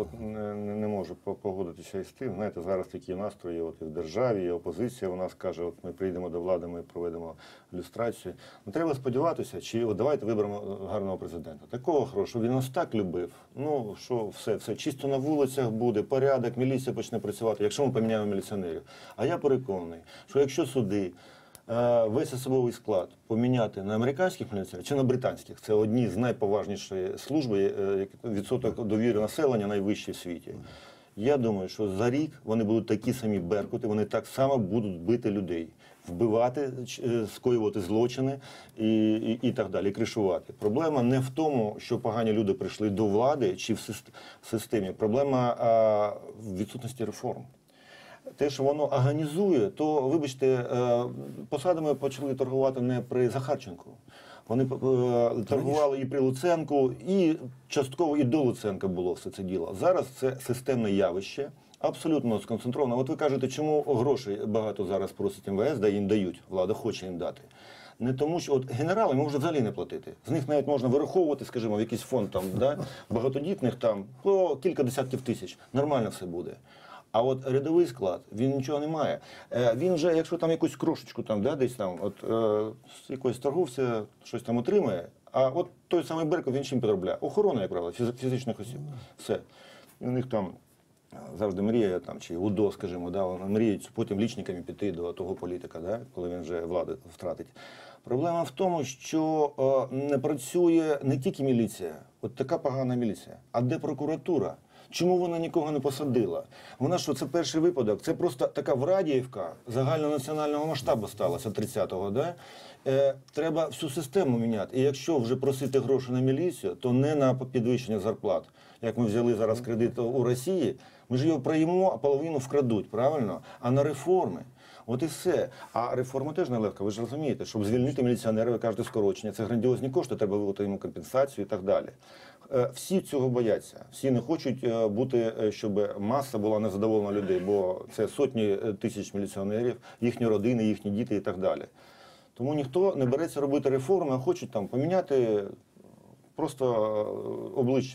от не, не можу по- погодитися із тим. Знаєте, зараз такі настрої от і в державі, і опозиція у нас каже, от ми прийдемо до влади, ми проведемо люстрацію. Ну треба сподіватися, чи от давайте виберемо гарного президента. Такого хорошого, він нас так любив. Ну що все, все чисто на вулицях буде, порядок, міліція почне працювати, якщо ми поміняємо міліціонерів. А я переконаний, що якщо суди. Е, Весь особовий склад поміняти на американських міліціонерів чи на британських це одні з найповажнішої служби, е, відсоток довіри населення найвищий в світі. Я думаю, що за рік вони будуть такі самі беркути, вони так само будуть бити людей, вбивати, е, скоювати злочини і, і, і так далі, кришувати. Проблема не в тому, що погані люди прийшли до влади чи в системі. Проблема а, в відсутності реформ. Те, що воно організує, то, вибачте, е, посадами почали торгувати не при Захарченку. Вони е, торгували і при Луценку, і частково і до Луценка було все це діло. Зараз це системне явище, абсолютно сконцентроване. От ви кажете, чому грошей багато зараз просить МВС, да їм дають, влада хоче їм дати. Не тому, що от генерали можуть взагалі не платити. З них навіть можна вираховувати, скажімо, в якийсь фонд там, да, багатодітних там по кілька десятків тисяч. Нормально все буде. А от рядовий склад, він нічого не має. Е, він вже, якщо там якусь крошечку там, да, десь там, от е, якогось торговця щось там отримає, а от той самий Берков він чим підробляє? Охорона, як правило, фізичних осіб. Все. І у них там е, завжди мріє, там, чи УДО, скажімо, да, вони мріють потім лічниками піти до того політика, да, коли він вже владу втратить. Проблема в тому, що е, не працює не тільки міліція, от така погана міліція, а де прокуратура? Чому вона нікого не посадила? Вона що, це перший випадок? Це просто така врадіївка загальнонаціонального масштабу сталася 30-го. Да? Е, треба всю систему міняти. І якщо вже просити гроші на міліцію, то не на підвищення зарплат. Як ми взяли зараз кредит у Росії, ми ж його проїмо, а половину вкрадуть, правильно? А на реформи. От і все. А реформа теж нелегка. Ви ж розумієте, щоб звільнити міліціонера, ви кажете скорочення. Це грандіозні кошти, треба вивити йому компенсацію і так далі. Е, Всі цього бояться. Всі не хочуть е, бути, е, щоб маса була незадоволена людей, бо це сотні тисяч міліціонерів, їхні родини, їхні діти і так далі. Тому ніхто не береться робити реформи, а хочуть там поміняти просто обличчя.